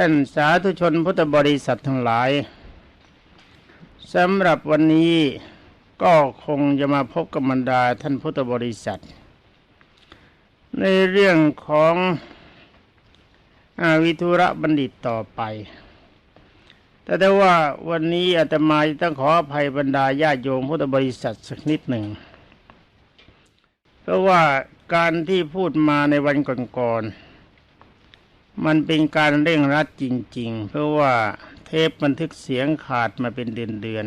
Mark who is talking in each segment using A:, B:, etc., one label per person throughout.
A: ท่านสาธุชนพุทธบริษัททั้งหลายสำหรับวันนี้ก็คงจะมาพบกับบรรดาท่านพุทธบริษัท ในเรื่องของอาวิทุระบัณฑิตต่อไป แต่ได้ว่าวันนี้อาตมาต้องขออภัยบรรดาญาโยมพุทธบริษัทสักนิดหนึ่ง เพราะว่าการที่พูดมาในวันก่อนๆ มันเป็นการเร่งรัดจริง ๆ เพราะว่าเทปบันทึกเสียงขาดมาเป็นเดือน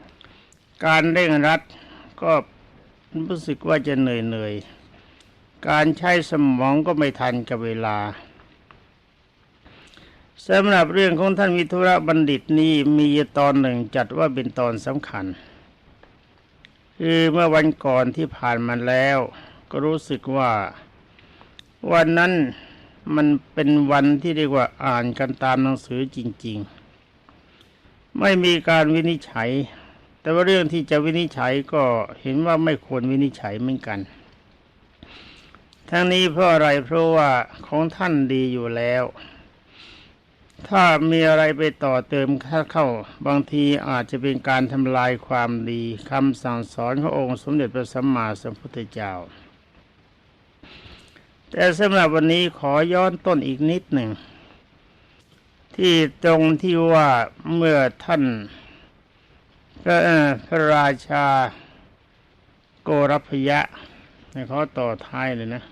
A: ๆ การเร่งรัดก็รู้สึกว่าจะเหนื่อยๆ การใช้สมองก็ไม่ทันกับเวลาสำหรับเรื่องของท่านวิทุระบัณฑิตนี้มีตอนหนึ่งจัดว่าเป็นตอนสำคัญ คือเมื่อวันก่อนที่ผ่านมาแล้ว ก็รู้สึกว่า วันนั้น มันเป็นวันที่เรียกว่าอ่านกันตามหนังสือจริง ๆ ไม่มีการวินิจฉัย แต่ว่าเรื่องที่จะวินิจฉัยก็เห็นว่าไม่ควรวินิจฉัยเหมือนกัน ทั้งนี้เพราะอะไรเพราะว่าของท่านดีอยู่แล้ว ถ้ามีอะไรไปต่อเติมเข้า บางทีอาจจะเป็นการทำลายความดีคำสั่งสอนขององค์สมเด็จพระสัมมาสัมพุทธเจ้า แต่สำหรับวันนี้ขอย้อนต้นอีกนิดหนึ่ง ที่ตรงที่ว่าเมื่อท่านพระพระราชาโกรพยะให้เขาต่อท้ายเลยนะ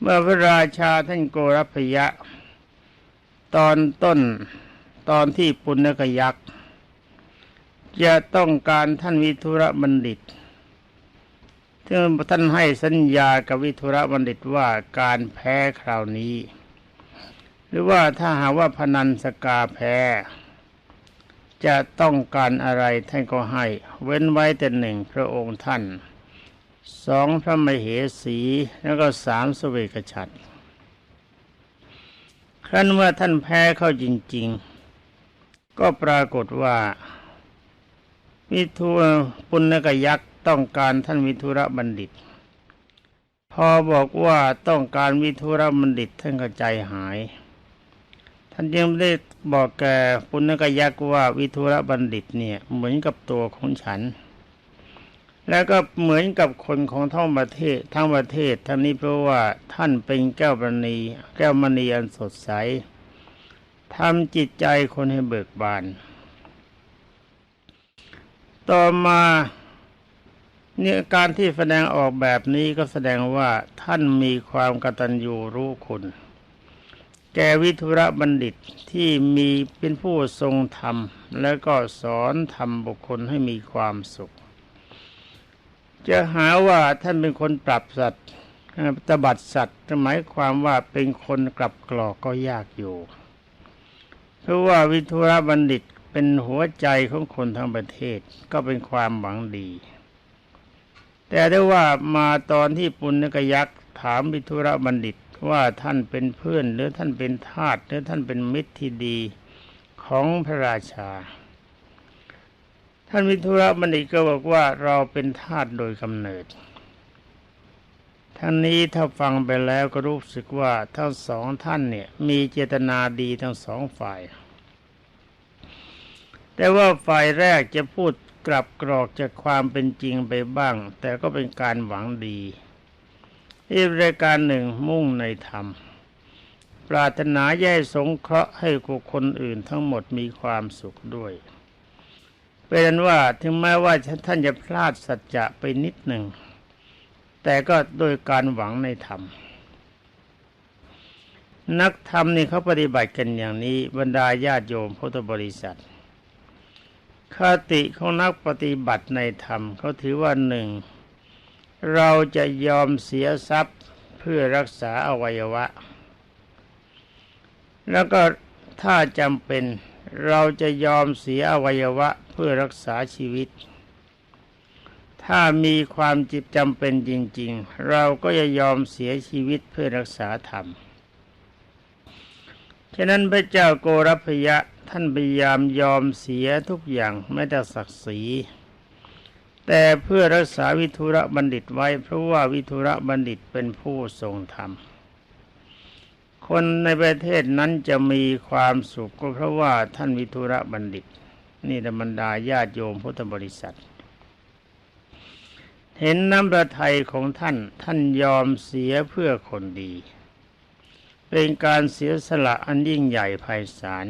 A: เมื่อพระราชาท่านโกรพยะ ตอนต้นตอนที่ปุณกยักษ์จะต้องการท่านวิทุระบัณฑิต ท่านให้สัญญากับวิทุระบัณฑิตว่าการแพ้คราวนี้ หรือว่าถ้าหาว่าพนันสกาแพ้ จะต้องการอะไรท่านก็ให้ เว้นไว้แต่หนึ่งพระองค์ท่านสองพระมเหสีแล้วก็สามสเวกฉัตรครั้นเมื่อท่านแพ้เข้าจริง ๆ ก็ปรากฏว่าวิทูปุณกยักษ์ ต้องการท่านวิทุระบัณฑิต พอบอกว่าต้องการวิทุระบัณฑิตท่านก็ใจหาย ท่านยังได้บอกแกปุณกยักษ์ว่าวิทุระบัณฑิตเนี่ยเหมือนกับตัวของฉัน แล้วก็เหมือนกับคนของท้องประเทศทั้งประเทศทั้งนี้เพราะว่าท่านเป็นแก้วมณีแก้วมณีอันสดใสทำจิตใจคนให้เบิกบาน ต่อมา เนี่ยการที่แสดงออกแบบนี้ก็แสดงว่าท่านมีความกตัญญูรู้คุณ แกวิทุระบัณฑิตที่มีเป็นผู้ทรงธรรม แล้วก็สอนธรรมบุคคลให้มีความสุข จะหาว่าท่านเป็นคนปรับสัตว์ตบัดสัตว์หมายความว่าเป็นคนกลับกรอกก็ยากอยู่ เพราะว่าวิทุระบัณฑิตเป็นหัวใจของคนทั้งประเทศก็เป็นความหวังดี แต่ได้ว่ามาตอนที่ปุณณกยักษ์ถามวิทุระบัณฑิตว่าท่านเป็นเพื่อนหรือท่านเป็นทาสหรือท่านเป็นมิตรที่ดีของพระราชา ท่านวิทุระบัณฑิตก็บอกว่าเราเป็นทาสโดยกำเนิดท่านนี้ถ้าฟังไปแล้วก็รู้สึกว่าทั้งสองท่านเนี่ยมีเจตนาดีทั้งสองฝ่าย แต่ว่าฝ่ายแรกจะพูด กลับกรอกจากความเป็นจริงไปบ้าง แต่ก็เป็นการหวังดี อีกรายการหนึ่งมุ่งในธรรม ปรารถนาแย่สงเคราะห์ให้กุคนอื่นทั้งหมดมีความสุขด้วยเป็นว่าถึงแม้ว่าท่านจะพลาดสัจจะไปนิดหนึ่ง แต่ก็โดยการหวังในธรรม นักธรรมนี่เขาปฏิบัติกันอย่างนี้บรรดาญาติโยมพุทธบริษัท คติของนักปฏิบัติในธรรมเขาถือว่าหนึ่ง เราจะยอมเสียทรัพย์เพื่อรักษาอวัยวะ แล้วก็ถ้าจำเป็นเราจะยอมเสียอวัยวะเพื่อรักษาชีวิต ถ้ามีความจิตจำเป็นจริง ๆ เราก็จะยอมเสียชีวิตเพื่อรักษาธรรม ฉะนั้นพระเจ้าโกรพยะท่านพยายามยอมเสียทุกอย่างไม่แต่ศักดิ์ศรี แต่เพื่อรักษาวิทุระบัณฑิตไว้ เพราะว่าวิทุระบัณฑิตเป็นผู้ทรงธรรมคคนในประเทศนั้นจะมีความสุขก็เพราะว่าท่านวิทุระบัณฑิต นี่ธรรมดาญาติโยมพุทธบริษัท เห็นน้ำประทัยของท่านท่านยอมเสียเพื่อคนดี เป็นการเสียสละอันยิ่งใหญ่ไพศาล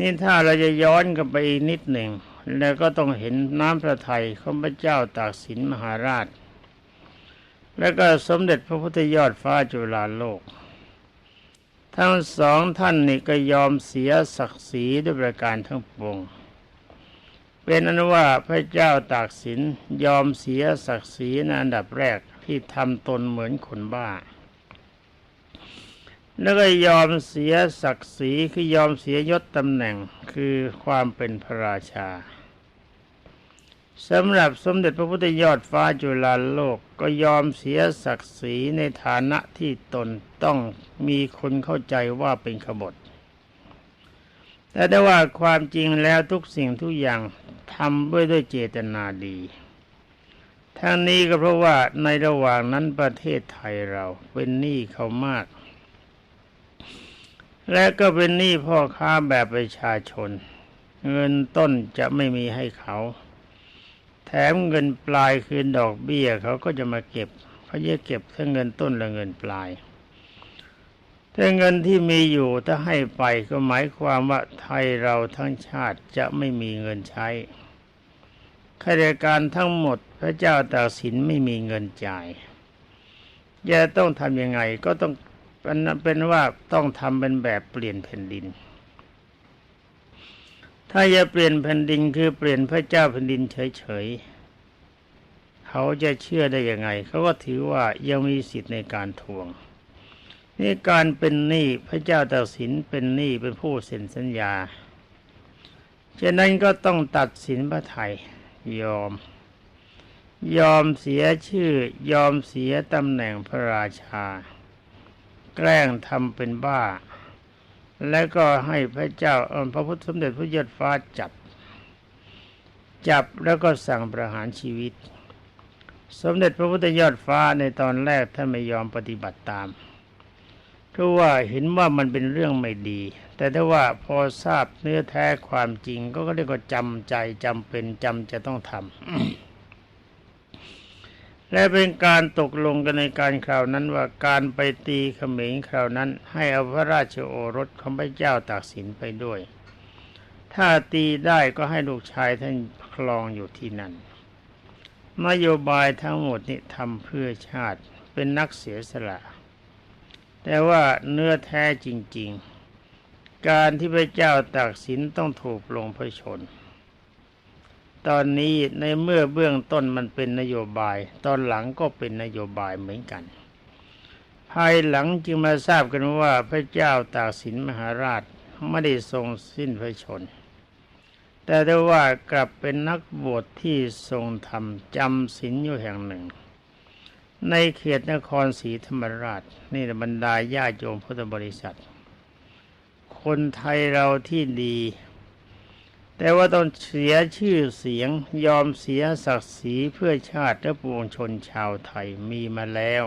A: นี่ถ้าเราจะย้อนกลับไปอีกนิดหนึ่ง แล้วก็ต้องเห็นน้ำพระทัยของพระเจ้าตากสินมหาราช แล้วก็สมเด็จพระพุทธยอดฟ้าจุฬาโลก ทั้งสองท่านนี่ก็ยอมเสียศักดิ์ศรีด้วยประการทั้งปวงเป็นอนุว่าพระเจ้าตากสินยอมเสียศักดิ์ศรีในอันดับแรกที่ทำตนเหมือนคนบ้า แล้วก็ยอมเสียศักดิ์ศรีคือยอมเสียยศตำแหน่งคือความเป็นพระราชาสำหรับสมเด็จพระพุทธยอดฟ้าจุฬาโลกก็ยอมเสียศักดิ์ศรีในฐานะที่ตนต้องมีคนเข้าใจว่าเป็นขบฏแต่ได้ว่าความจริงแล้วทุกสิ่งทุกอย่างทำด้วยด้วยเจตนาดีทั้งนี้ก็เพราะว่าในระหว่างนั้นประเทศไทยเราเป็นหนี้เขามาก และก็เป็นหนี้พ่อค้าแบบประชาชน เงินต้นจะไม่มีให้เขา แถมเงินปลายคือดอกเบี้ยเขาก็จะมาเก็บเขาจะเก็บทั้งเงินต้นและเงินปลายถ้าเงินที่มีอยู่ถ้าให้ไปก็หมายความว่าไทยเราทั้งชาติจะไม่มีเงินใช้ข้าราชการทั้งหมดพระเจ้าตากสินไม่มีเงินจ่ายจะต้องทำยังไงก็ต้อง เป็นเป็นว่าต้องทำเป็นแบบเปลี่ยนแผ่นดิน ถ้าจะเปลี่ยนแผ่นดินคือเปลี่ยนพระเจ้าแผ่นดินเฉยๆเขาจะเชื่อได้ยังไง เขาก็ถือว่ายังมีสิทธิ์ในการทวงนี่การเป็นหนี้พระเจ้าตากสินเป็นหนี้เป็นผู้เซ็นสัญญาฉะนั้นก็ต้องตัดสินพระไทยยอม ยอมเสียชื่อยอมเสียตำแหน่งพระราชา แกล้งทำเป็นบ้า และก็ให้พระเจ้าอพระพุทธสมเด็จพระยอดฟ้าจับ จับแล้วก็สั่งประหารชีวิต สมเด็จพระพุทธยอดฟ้าในตอนแรกท่านไม่ยอมปฏิบัติตามเพราะว่าเห็นว่ามันเป็นเรื่องไม่ดี แต่ถ้าว่าพอทราบเนื้อแท้ความจริงก็เรียกว่าจำใจจำเป็นจำจะต้องทำ และเป็นการตกลงกันในการคราวนั้นว่าการไปตีเขมรคราวนั้น ให้เอาพระราชโอรสของพระเจ้าตากสินไปด้วย ถ้าตีได้ก็ให้ลูกชายท่านคลองอยู่ที่นั่น นโยบายทั้งหมดนี้ทำเพื่อชาติเป็นนักเสียสละ แต่ว่าเนื้อแท้จริง ๆ การที่พระเจ้าตากสินต้องถูกลงพระชน ตอนนี้ในเมื่อเบื้องต้นมันเป็นนโยบาย ตอนหลังก็เป็นนโยบายเหมือนกัน ภายหลังจึงมาทราบกันว่าพระเจ้าตากสินมหาราชไม่ได้ทรงสิ้นพระชน แต่ได้ว่ากลับเป็นนักบวชที่ทรงธรรมจำศีลอยู่แห่งหนึ่ง ในเขตนครศรีธรรมราช นี่บรรดาญาโยมพุทธบริษัท คนไทยเราที่ดี แต่ว่าต้องเสียชื่อเสียงยอมเสียศักดิ์ศรีเพื่อชาติและปวงชนชาวไทยมีมาแล้ว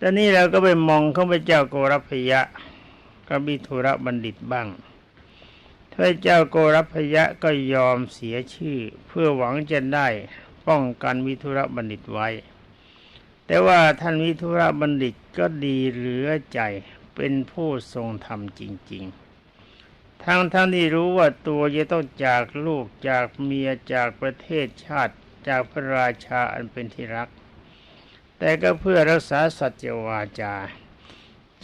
A: ต่นี่เราก็ไปมองข้าพเจ้าโกรพยะกับบิทุระบัณฑิตบ้างพระเจ้าโกรพยะก็ยอมเสียชื่อ เพื่อหวังจะได้ป้องกันวิทุระบัณฑิตไว้ แต่ว่าท่านวิทุระบัณฑิตก็ดีเหลือใจเป็นผู้ทรงธรรมจริง ๆ ทั้งทั้งที่รู้ว่าตัวจะต้องจากลูกจากเมียจากประเทศชาติจากพระราชาอันเป็นที่รัก แต่ก็เพื่อรักษาสัจวาจา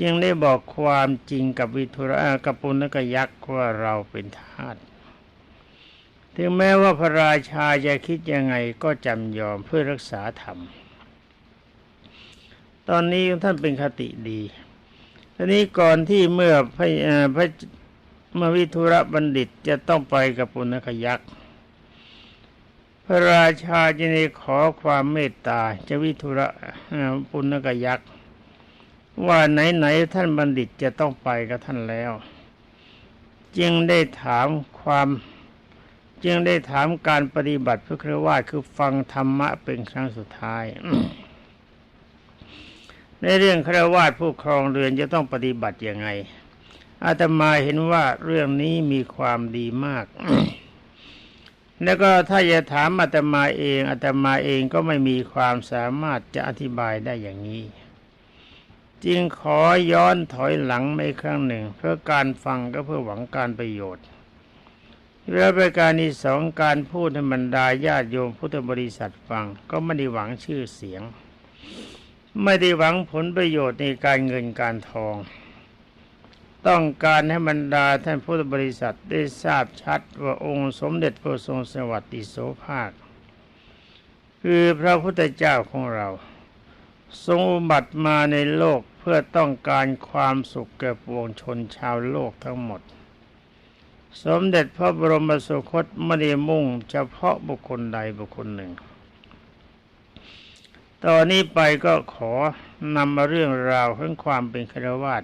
A: จึงได้บอกความจริงกับวิทุระกับปุณกยักษ์ว่าเราเป็นทาสถึงแม้ว่าพระราชาจะคิดยังไงก็จำยอมเพื่อรักษาธรรม ตอนนี้ท่านเป็นคติดีทีนี้ก่อนที่เมื่อพระพระ เมื่อวิทุระบัณฑิตจะต้องไปกับปุณกยักษ์พระราชาจะได้ขอความเมตตาจะวิทุระปุณกยักษ์ว่าไหนๆท่านบัณฑิตจะต้องไปกับท่านแล้ว จึงได้ถามความจึงได้ถามการปฏิบัติเพื่อครว่าคือฟังธรรมะเป็นครั้งสุดท้าย ในเรื่องครวาสผู้ครองเรือนจะต้องปฏิบัติยังไง อาตมาเห็นว่าเรื่องนี้มีความดีมาก แล้วก็ถ้าจะถามอาตมาเองอาตมาเองก็ไม่มีความสามารถจะอธิบายได้อย่างนี้ จึงขอย้อนถอยหลังไม่ครั้งหนึ่ง เพื่อการฟังก็เพื่อหวังการประโยชน์และประการที่สองการพูดให้บรรดาญาติโยมพุทธบริษัทฟัง ก็ไม่ได้หวังชื่อเสียง ไม่ได้หวังผลประโยชน์ในการเงินการทอง ต้องการให้บรรดาท่านพุทธบริษัทได้ทราบชัดว่าองค์สมเด็จพระทรงสวัสดิโสภาค คือพระพุทธเจ้าของเรา ทรงอุบัติมาในโลกเพื่อต้องการความสุขแก่ปวงชนชาวโลกทั้งหมด สมเด็จพระบรมสุคตไม่ได้มุ่งเฉพาะบุคคลใดบุคคลหนึ่งตอนนี้ไปก็ขอนำมาเรื่องราวของความเป็นครวาส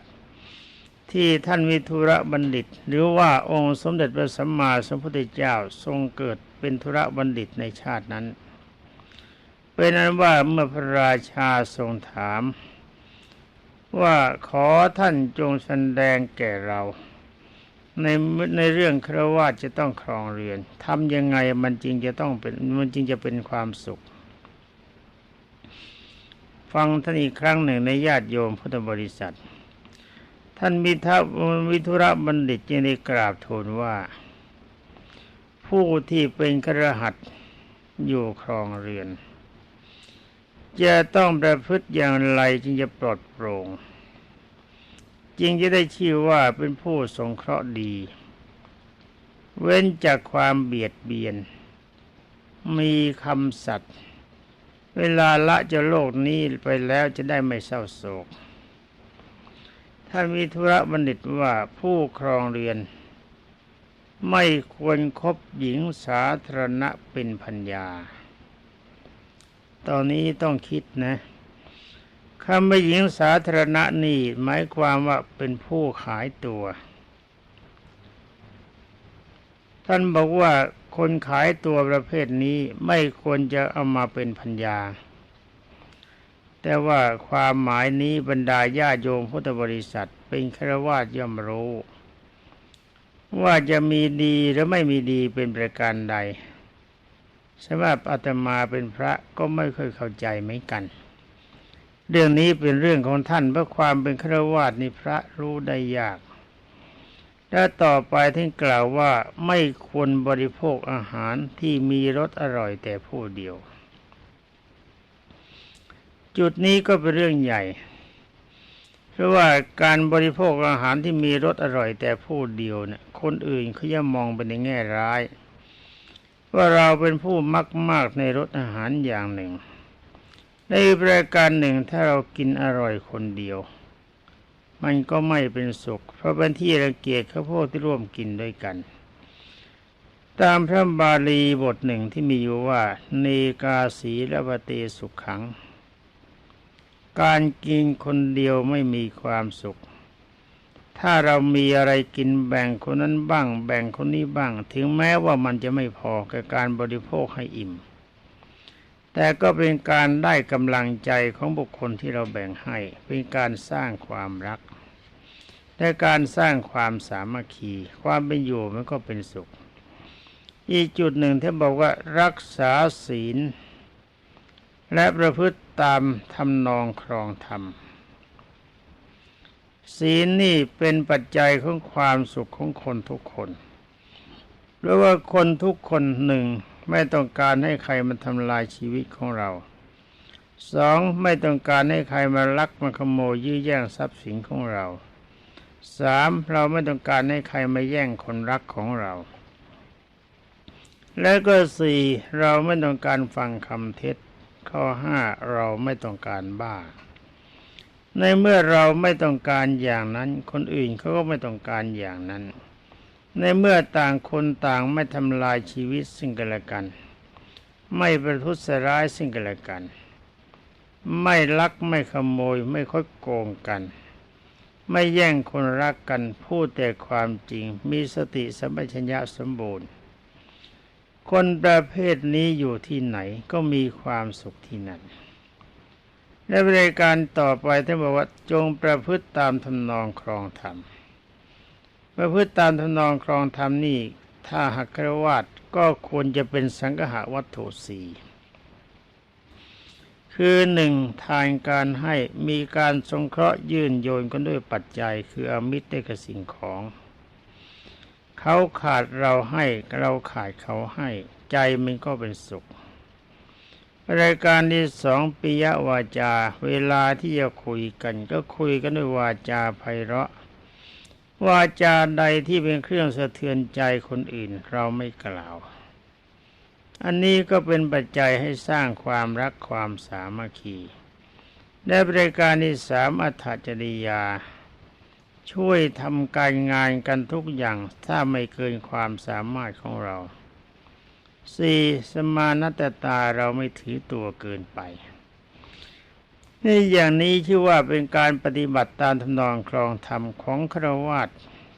A: ที่ท่านวิทุระบัณฑิต หรือว่าองค์สมเด็จพระสัมมาสัมพุทธเจ้าทรงเกิดเป็นธุระบัณฑิตในชาตินั้น เป็นนั้นว่าเมื่อพระราชาทรงถาม ว่าขอท่านจงแสดงแก่เรา ในในเรื่องครวาจะต้องครองเรือนทำยังไงมันจริงจะต้องเป็นมันจริงจะเป็นความสุข ฟังท่านอีกครั้งหนึ่งในญาติโยมพุทธบริษัท ท่านมิทวิทุระบัณฑิตจึงได้กราบทูลว่า ผู้ที่เป็นครหัสอยู่ครองเรือน จะต้องประพฤติอย่างไรจึงจะปลอดโปร่งจึงจะได้ชื่อว่าเป็นผู้สงเคราะห์ดี เว้นจากความเบียดเบียน มีคำสัตย์เวลาละจะโลกนี้ไปแล้วจะได้ไม่เศร้าโศก ท่านมีธุระบัณฑิตว่าผู้ครองเรือน ไม่ควรครบหญิงสาธารณะเป็นพัญญา ตอนนี้ต้องคิดนะคำว่าหญิงสาธารณะนี่หมายความว่าเป็นผู้ขายตัว ท่านบอกว่าคนขายตัวประเภทนี้ไม่ควรจะเอามาเป็นพัญญา แต่ว่าความหมายนี้บรรดาญาโยมพุทธบริษัท เป็นครวาสย่อมรู้ ว่าจะมีดีหรือไม่มีดีเป็นประการใดสำหรับอาตมาเป็นพระก็ไม่เคยเข้าใจเหมือนกัน เรื่องนี้เป็นเรื่องของท่านเพราะความเป็นครวาสนี่พระรู้ได้ยากและต่อไปท่านกล่าวว่าไม่ควรบริโภคอาหารที่มีรสอร่อยแต่ผู้เดียว จุดนี้ก็เป็นเรื่องใหญ่ เพราะว่าการบริโภคอาหารที่มีรสอร่อยแต่ผู้เดียวเนี่ยคนอื่นเขาจะมองไปในแง่ร้าย ว่าเราเป็นผู้มักมากในรสอาหารอย่างหนึ่ง ในประการหนึ่งถ้าเรากินอร่อยคนเดียว มันก็ไม่เป็นสุข เพราะเป็นที่รังเกียจเขาพวกที่ร่วมกินด้วยกันตามพระบาลีบทหนึ่งที่มีอยู่ว่า เนกาสีและปเตสุขขัง การกินคนเดียวไม่มีความสุข ถ้าเรามีอะไรกินแบ่งคนนั้นบ้าง แบ่งคนนี้บ้าง ถึงแม้ว่ามันจะไม่พอกับการบริโภคให้อิ่ม แต่ก็เป็นการได้กำลังใจของบุคคลที่เราแบ่งให้ เป็นการสร้างความรัก และการสร้างความสามัคคี ความเป็นอยู่มันก็เป็นสุข อีกจุดหนึ่งที่บอกว่ารักษาศีล และประพฤติตามทำนองครองธรรม ศีลนี่เป็นปัจจัยของความสุขของคนทุกคนเพราะว่าคนทุกคนหนึ่งไม่ต้องการให้ใครมาทำลายชีวิตของเราสองไม่ต้องการให้ใครมาลักมาขโมยยื้อแย่งทรัพย์สินของเราสามเราไม่ต้องการให้ใครมาแย่งคนรักของเรา และก็สี่เราไม่ต้องการฟังคำเท็จ ข้อห้าเราไม่ต้องการบ้า ในเมื่อเราไม่ต้องการอย่างนั้น คนอื่นเขาก็ไม่ต้องการอย่างนั้น ในเมื่อต่างคนต่างไม่ทำลายชีวิตซึ่งกันและกัน ไม่ประทุษร้ายซึ่งกันและกัน ไม่ลักไม่ขโมยไม่คดโกงกัน ไม่แย่งคนรักกันพูดแต่ความจริงมีสติสัมปชัญญะสมบูรณ์ คนประเภทนี้อยู่ที่ไหนก็มีความสุขที่นั่นและบริการต่อไปท่านบอกว่าจงประพฤติตามทำนองครองธรรม ประพฤติตามทำนองครองธรรมนี่ถ้าหักครวาดก็ควรจะเป็นสังฆะวัตถุสีคือหนึ่งทานการให้มีการสงเคราะห์ยื่นโยนกันด้วยปัจจัย คืออมิตรได้กับสิ่งของ เขาขาดเราให้เราขาดเขาให้ ใจมันก็เป็นสุข รายการที่สองปิยวาจา เวลาที่จะคุยกัน ก็คุยกันด้วยวาจาไพเราะ วาจาใดที่เป็นเครื่องสะเทือนใจคนอื่นเราไม่กล่าว อันนี้ก็เป็นปัจจัยให้สร้างความรักความสามัคคีและบริการที่สามอัตจริยา ช่วยทำการงานกันทุกอย่างถ้าไม่เกินความสามารถของเราสี่สมานัตตาเราไม่ถือตัวเกินไปนี่อย่างนี้ชื่อว่าเป็นการปฏิบัติตามทำนองครองธรรมของครวาต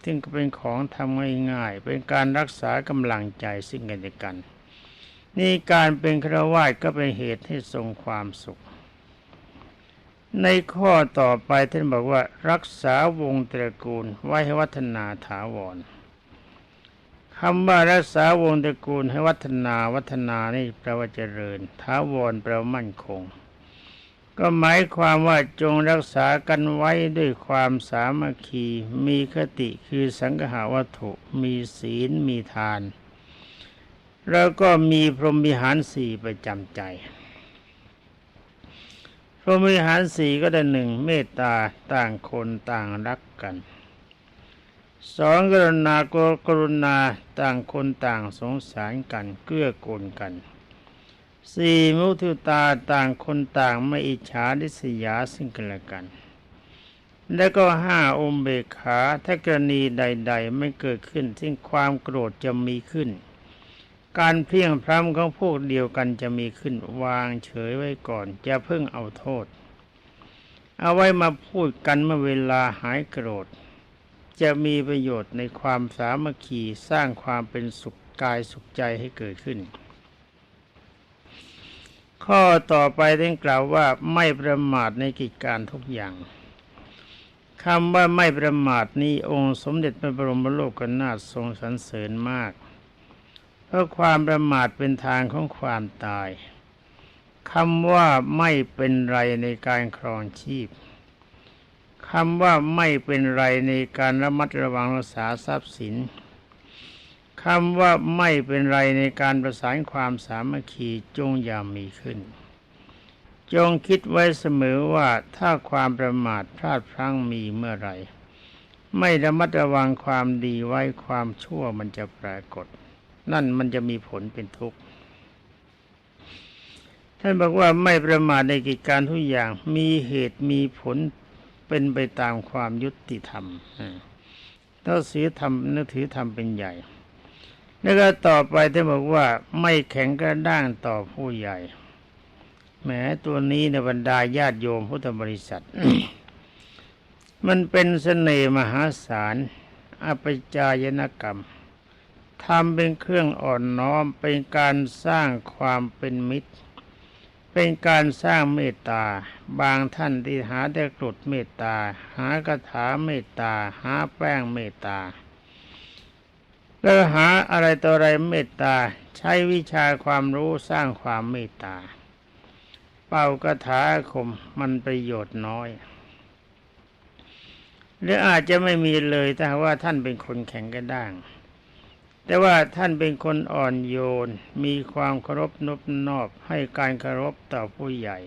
A: ซึ่งก็เป็นของทำง่ายๆ เป็นการรักษากำลังใจซึ่งกันและกัน นี่การเป็นครวาตก็เป็นเหตุให้ทรงความสุข ในข้อต่อไปท่านบอกว่ารักษาวงตระกูลไว้ให้วัฒนาถาวรคำว่ารักษาวงตระกูลให้วัฒนาวัฒนานี่แปลว่าเจริญท้าวรแปลว่ามั่นคง ก็หมายความว่าจงรักษากันไว้ด้วยความสามัคคี มีคติคือสังหาวัตถุมีศีลมีทาน แล้วก็มีพรหมิหารสี่ประจำใจ พรหมิหารสี่ก็ได้หนึ่งเมตตาต่างคนต่างรักกันสองกรุณากรุณาต่างคนต่างสงสารกันเกื้อกูลกันสี่มุทุตาต่างคนต่างไม่อิจฉาดิษยาซึ่งกันและกัน แล้วก็ห้าอมเบกขาถ้ากรณีใด ๆ ไม่เกิดขึ้นซึ่งความโกรธจะมีขึ้น การเพียงพร้ำของพวกเดียวกันจะมีขึ้นวางเฉยไว้ก่อนจะเพิ่งเอาโทษ เอาไว้มาพูดกันเมื่อเวลาหายโกรธ จะมีประโยชน์ในความสามัคคีสร้างความเป็นสุขกายสุขใจให้เกิดขึ้น ข้อต่อไปต้องกล่าวว่าไม่ประมาทในกิจการทุกอย่างคำว่าไม่ประมาทนี้องค์สมเด็จพระบรมโลกนาถทรงสรรเสริญมาก เพราะความประมาทเป็นทางของความตายคำว่าไม่เป็นไรในการครองชีพคำว่าไม่เป็นไรในการระมัดระวังรักษาทรัพย์สินคำว่าไม่เป็นไรในการประสานความสามัคคีจงอย่ามีขึ้น จงคิดไว้เสมอว่าถ้าความประมาทพลาดพลั้งมีเมื่อไรไม่ระมัดระวังความดีไว้ความชั่วมันจะปรากฏ นั่นมันจะมีผลเป็นทุกข์ท่านบอกว่าไม่ประมาทในกิจการทุกอย่างมีเหตุมีผลเป็นไปตามความยุติธรรมถ้าสีธรรมนึกถือธรรมเป็นใหญ่แล้วก็ต่อไปท่านบอกว่าไม่แข็งกระด้างต่อผู้ใหญ่แม้ตัวนี้ในบรรดาญาติโยมพุทธบริษัท มันเป็นเสน่ห์มหาศาลอภิจายนกรรม ทำเป็นเครื่องอ่อนน้อมเป็นการสร้างความเป็นมิตร เป็นการสร้างเมตตา บางท่านที่หาแต่กรดเมตตา หากระถาเมตตา หาแป้งเมตตาแล้วหาอะไรต่ออะไรเมตตา ใช้วิชาความรู้สร้างความเมตตา เป่ากระถาคมมันประโยชน์น้อยหรืออาจจะไม่มีเลยถ้าว่าท่านเป็นคนแข็งกระด้าง แต่ว่าท่านเป็นคนอ่อนโยน มีความเคารพนบนอบให้การเคารพต่อผู้ใหญ่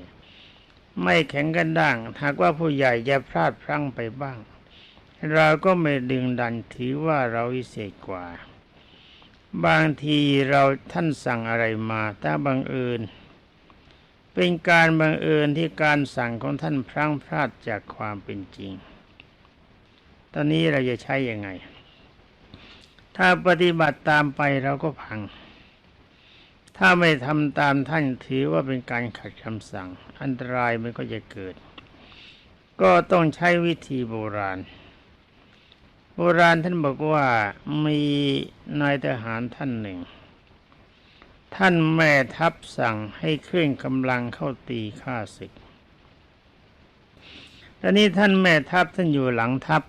A: ไม่แข็งกันด่าง หากว่าผู้ใหญ่จะพลาดพลั้งไปบ้าง เราก็ไม่ดึงดันถือว่าเราวิเศษกว่า บางทีเราท่านสั่งอะไรมาถ้าบังเอิญเป็นการบังเอิญที่การสั่งของท่านพลั้งพลาดจากความเป็นจริง ตอนนี้เราจะใช้ยังไง ถ้าปฏิบัติตามไปเราก็พัง ถ้าไม่ทำตามท่านถือว่าเป็นการขัดคำสั่ง อันตรายมันก็จะเกิด ก็ต้องใช้วิธีโบราณ โบราณท่านบอกว่ามีนายทหารท่านหนึ่ง ท่านแม่ทัพสั่งให้เคลื่อนกำลังเข้าตีข้าศึกตอนนี้ท่านแม่ทัพท่านอยู่หลังทัพ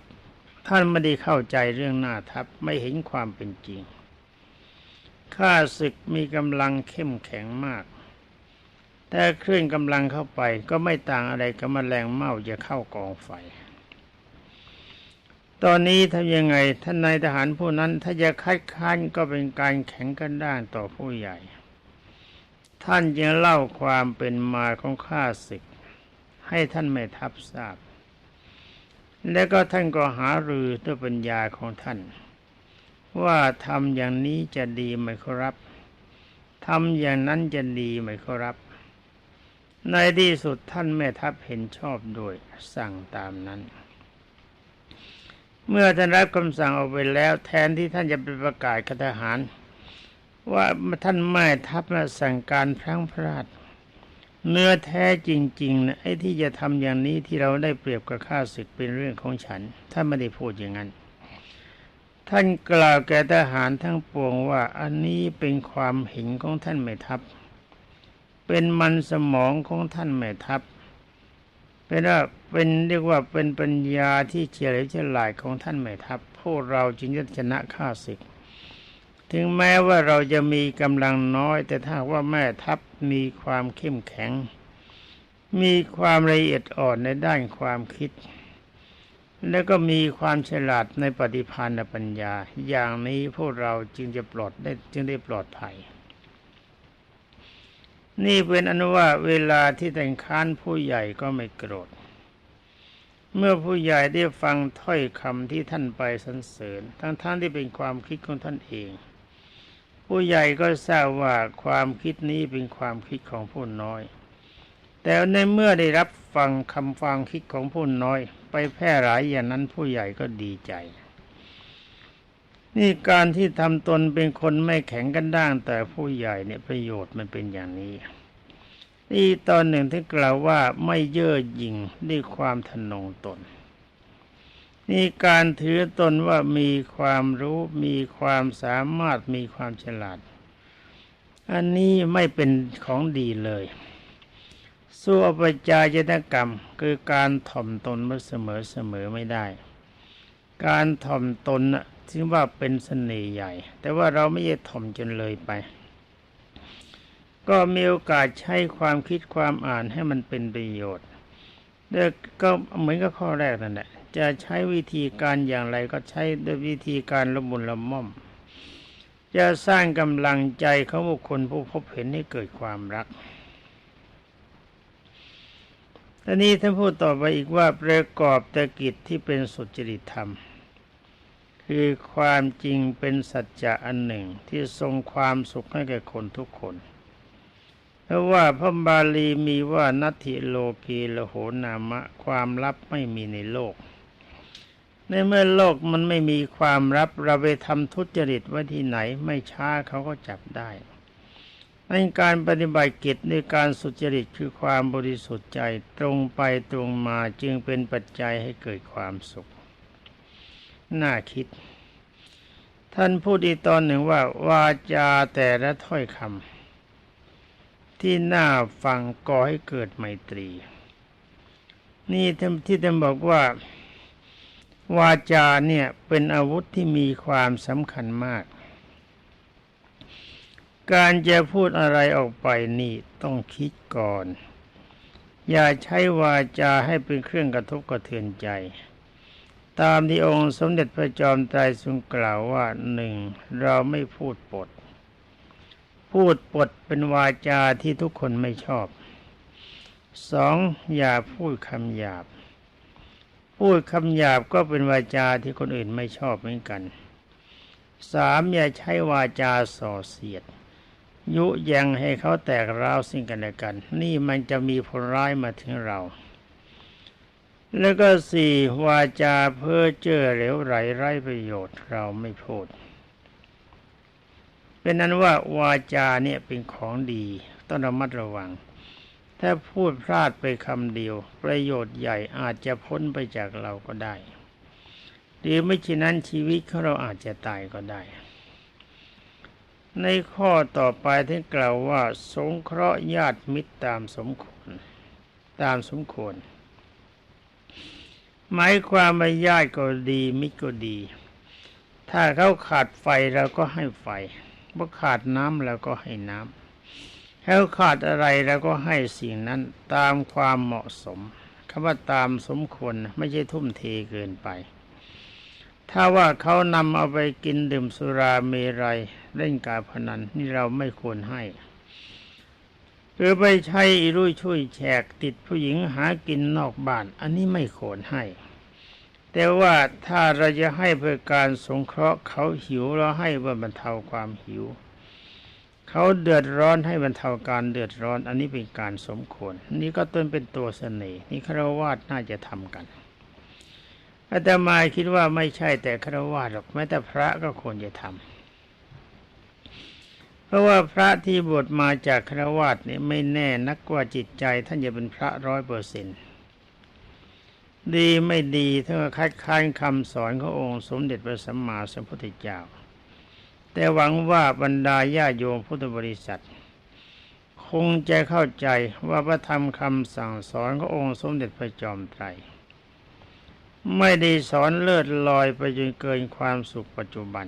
A: ท่านไม่ได้เข้าใจเรื่องหน้าทัพไม่เห็นความเป็นจริงข้าศึกมีกำลังเข้มแข็งมาก แต่เคลื่อนกำลังเข้าไปก็ไม่ต่างอะไรกับแมลงเม่าจะเข้ากองไฟ ตอนนี้ทำยังไงท่านนายทหารผู้นั้นถ้าจะคัดค้านก็เป็นการแข็งกันด้านต่อผู้ใหญ่ ท่านยังเล่าความเป็นมาของข้าศึก ให้ท่านแม่ทัพทราบ แล้วก็ท่านก็หารือด้วยปัญญาของท่าน ว่าทำอย่างนี้จะดีไหมครับทำอย่างนั้นจะดีไหมครับ ในที่สุดท่านแม่ทัพเห็นชอบโดยสั่งตามนั้น เมื่อท่านรับคำสั่งออกไปแล้ว แทนที่ท่านจะไปประกาศกทหาร ว่าท่านแม่ทัพมาสั่งการพลั้งพลาด เนื้อแท้จริงๆนะไอ้ที่จะทำอย่างนี้ที่เราได้เปรียบกับข้าศึกเป็นเรื่องของฉันท่านไม่ได้พูดอย่างนั้น ท่านกล่าวแก่ทหารทั้งปวงว่าอันนี้เป็นความเห็นของท่านแม่ทัพ เป็นมันสมองของท่านแม่ทัพเป็นว่าเป็นเรียกว่าเป็นปัญญาที่เฉลียวฉลาดของท่านแม่ทัพพวกเราจึงจะชนะข้าศึก ถึงแม้ว่าเราจะมีกำลังน้อย แต่ถ้าว่าแม่ทัพมีความเข้มแข็ง มีความละเอียดอ่อนในด้านความคิด แล้วก็มีความฉลาดในปฏิภาณปัญญา อย่างนี้พวกเราจึงจะปลอดได้จึงได้ปลอดภัย นี่เป็นอนุว่าเวลาที่แต่งค้านผู้ใหญ่ก็ไม่โกรธ เมื่อผู้ใหญ่ได้ฟังถ้อยคำที่ท่านไปสรรเสริญ ทั้งท่านที่เป็นความคิดของท่านเอง ผู้ใหญ่ก็ทราบว่าความคิดนี้เป็นความคิดของผู้น้อย แต่ในเมื่อได้รับฟังคำฟังคิดของผู้น้อย ไปแพร่หลายอย่างนั้นผู้ใหญ่ก็ดีใจ นี่การที่ทำตนเป็นคนไม่แข็งกันด้าง แต่ผู้ใหญ่เนี่ยประโยชน์มันเป็นอย่างนี้ นี่ตอนหนึ่งที่กล่าวว่าไม่เย่อหยิ่งด้วยความทนงตน นี่การถือตนว่ามีความรู้มีความสามารถมีความฉลาด อันนี้ไม่เป็นของดีเลยสู้อปจายตกรรม คือการถ่อมตนมาเสมอเสมอไม่ได้ การถ่อมตนน่ะถือว่าเป็นเสน่ห์ใหญ่ แต่ว่าเราไม่ได้ถ่อมจนเลยไป ก็มีโอกาสใช้ความคิดความอ่านให้มันเป็นประโยชน์เด็กก็เหมือนกับข้อแรกนั่นแหละ จะใช้วิธีการอย่างไรก็ใช้ด้วยวิธีการละมุนละม่อม จะสร้างกำลังใจของบุคคลผู้พบเห็นให้เกิดความรักตอนนี้ท่านพูดต่อไปอีกว่าประกอบตกิจที่เป็นสุจริตธรรม คือความจริงเป็นสัจจะอันหนึ่งที่ทรงความสุขให้แก่คนทุกคนเพราะว่าพระบาลีมีว่านัตถิโลกีโลโหนามะ ความลับไม่มีในโลก ในเมื่อโลกมันไม่มีความลับเราไปทำทุจริตไว้ที่ไหน ไม่ช้าเขาก็จับได้ในการปฏิบัติกิจในการสุจริตคือความบริสุทธิ์ใจตรงไปตรงมาจึงเป็นปัจจัยให้เกิดความสุข น่าคิด ท่านพูดอีกตอนหนึ่งว่า วาจาแต่ละถ้อยคำที่น่าฟังก่อให้เกิดไมตรี นี่ที่ท่านบอกว่า วาจาเนี่ยเป็นอาวุธที่มีความสำคัญมาก การจะพูดอะไรออกไปนี่ต้องคิดก่อน อย่าใช้วาจาให้เป็นเครื่องกระทบกระเทือนใจ ตามที่องค์สมเด็จพระจอมไตรทรงกล่าวว่าหนึ่งเราไม่พูดปด พูดปดเป็นวาจาที่ทุกคนไม่ชอบสองอย่าพูดคำหยาบ พูดคำหยาบก็เป็นวาจาที่คนอื่นไม่ชอบเหมือนกันสามอย่าใช้วาจาส่อเสียด ยุแยงให้เขาแตกร้าวสิ่งกันและกัน นี่มันจะมีผลร้ายมาถึงเรา แล้วก็สี่วาจาเพ้อเจ้อเหลวไหลไร้ประโยชน์เราไม่พูดเป็นนั้นว่าวาจาเนี่ยเป็นของดี ต้องระมัดระวัง ถ้าพูดพลาดไปคำเดียว ประโยชน์ใหญ่อาจจะพ้นไปจากเราก็ได้หรือไม่เช่นนั้นชีวิตของเราอาจจะตายก็ได้ ในข้อต่อไปที่กล่าวว่า สงเคราะห์ญาติมิตรตามสมควร ตามสมควร หมายความว่าญาติก็ดีมิตรก็ดี ถ้าเขาขาดไฟเราก็ให้ไฟเมื่อขาดน้ำเราก็ให้น้ำ เขาขาดอะไรเราก็ให้สิ่งนั้นตามความเหมาะสมคำว่าตามสมควรไม่ใช่ทุ่มเทเกินไป ถ้าว่าเขานำเอาไปกินดื่มสุราเมรัยเล่นการพนันนี่เราไม่ควรให้ หรือไปใช้อีรุ่ยช่วยแฉกติดผู้หญิงหากินนอกบ้าน อันนี้ไม่ควรให้ แต่ว่าถ้าเราจะให้เพื่อการสงเคราะห์เขาหิวเราให้เพื่อบรรเทาความหิว เขาเดือดร้อนให้บรรเทาการเดือดร้อน อันนี้เป็นการสมควร นี่ก็ต้นเป็นตัวเสน่ห์นี่ครวาสน่าจะทำกันอาตมาคิดว่าไม่ใช่แต่ครวาสหรอกแม้แต่พระก็ควรจะทำเพราะว่าพระที่บวชมาจากครวาสนี่ไม่แน่นักกว่าจิตใจ ท่านจะเป็นพระร้อยเปอร์เซ็นต์ดีไม่ดีถ้าคัดค้านคำสอนขององค์สมเด็จพระสัมมาสัมพุทธเจ้า แต่หวังว่าบรรดาญาโยมพุทธบริษัท คงจะเข้าใจว่าพระธรรมคำสั่งสอนขององค์สมเด็จพระจอมไตรไม่ได้สอนเลิศลอยไปจนเกินความสุขปัจจุบัน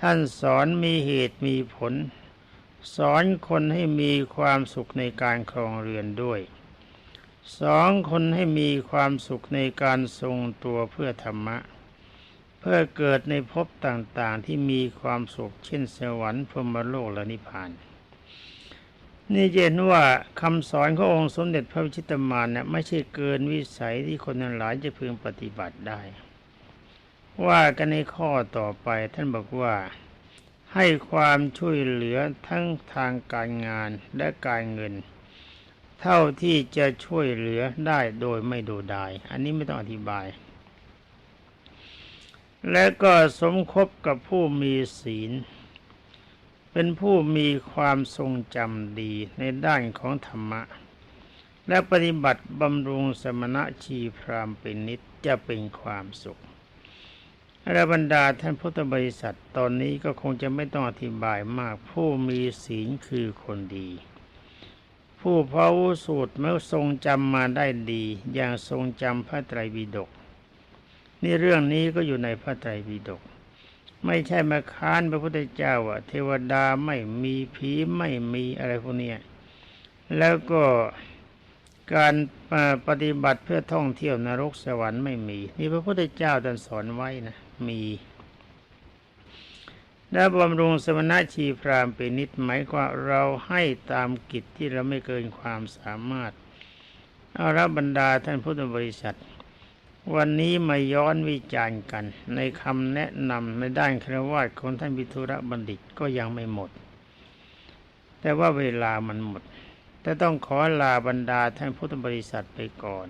A: ท่านสอนมีเหตุมีผล สอนคนให้มีความสุขในการครองเรือนด้วยสองคนให้มีความสุขในการทรงตัวเพื่อธรรมะ เพื่อเกิดในภพต่างๆที่มีความสุขเช่นสวรรค์พรหมโลกและนิพพาน นี่เห็นว่าคำสอนขององค์สมเด็จพระวิชิตมารเนี่ยไม่ใช่เกินวิสัยที่คนทั้งหลายจะพึงปฏิบัติได้ ว่ากันในข้อต่อไปท่านบอกว่าให้ความช่วยเหลือทั้งทางการงานและการเงิน เท่าที่จะช่วยเหลือได้โดยไม่ดูดาย อันนี้ไม่ต้องอธิบาย และก็สมคบกับผู้มีศีล เป็นผู้มีความทรงจำดีในด้านของธรรมะ และปฏิบัติบำรุงสมณะชีพรามเป็นนิจจะเป็นความสุขและบรรดาท่านพุทธบริษัทตอนนี้ก็คงจะไม่ต้องอธิบายมากผู้มีศีลคือคนดี ผู้พระวุสูตรเมื่อทรงจำมาได้ดี อย่างทรงจำพระไตรปิฎก นี่เรื่องนี้ก็อยู่ในพระไตรปิฎกไม่ใช่มาค้านพระพุทธเจ้าว่าเทวดาไม่มีผีไม่มีอะไรพวกเนี้ยแล้วก็การปฏิบัติเพื่อท่องเที่ยวนรกสวรรค์ไม่มี นี่พระพุทธเจ้าท่านสอนไว้นะมีและบำรุงสมณะชีพรามเป็นนิดหมายความเราให้ตามกิจที่เราไม่เกินความสามารถ เอาละบรรดาท่านพุทธบริษัท วันนี้มาย้อนวิจารณ์กัน ในคำแนะนำในด้านครวาสของท่านวิทุระบัณฑิตก็ยังไม่หมด แต่ว่าเวลามันหมด แต่ต้องขอลาบรรดาท่านพุทธบริษัทไปก่อน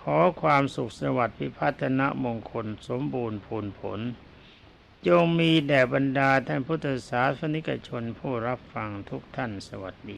A: ขอความสุขสวัสดิ์พิพัฒนมงคลสมบูรณ์ผลผล จงมีแด่บรรดาท่านพุทธศาสนิกชนผู้รับฟังทุกท่านสวัสดี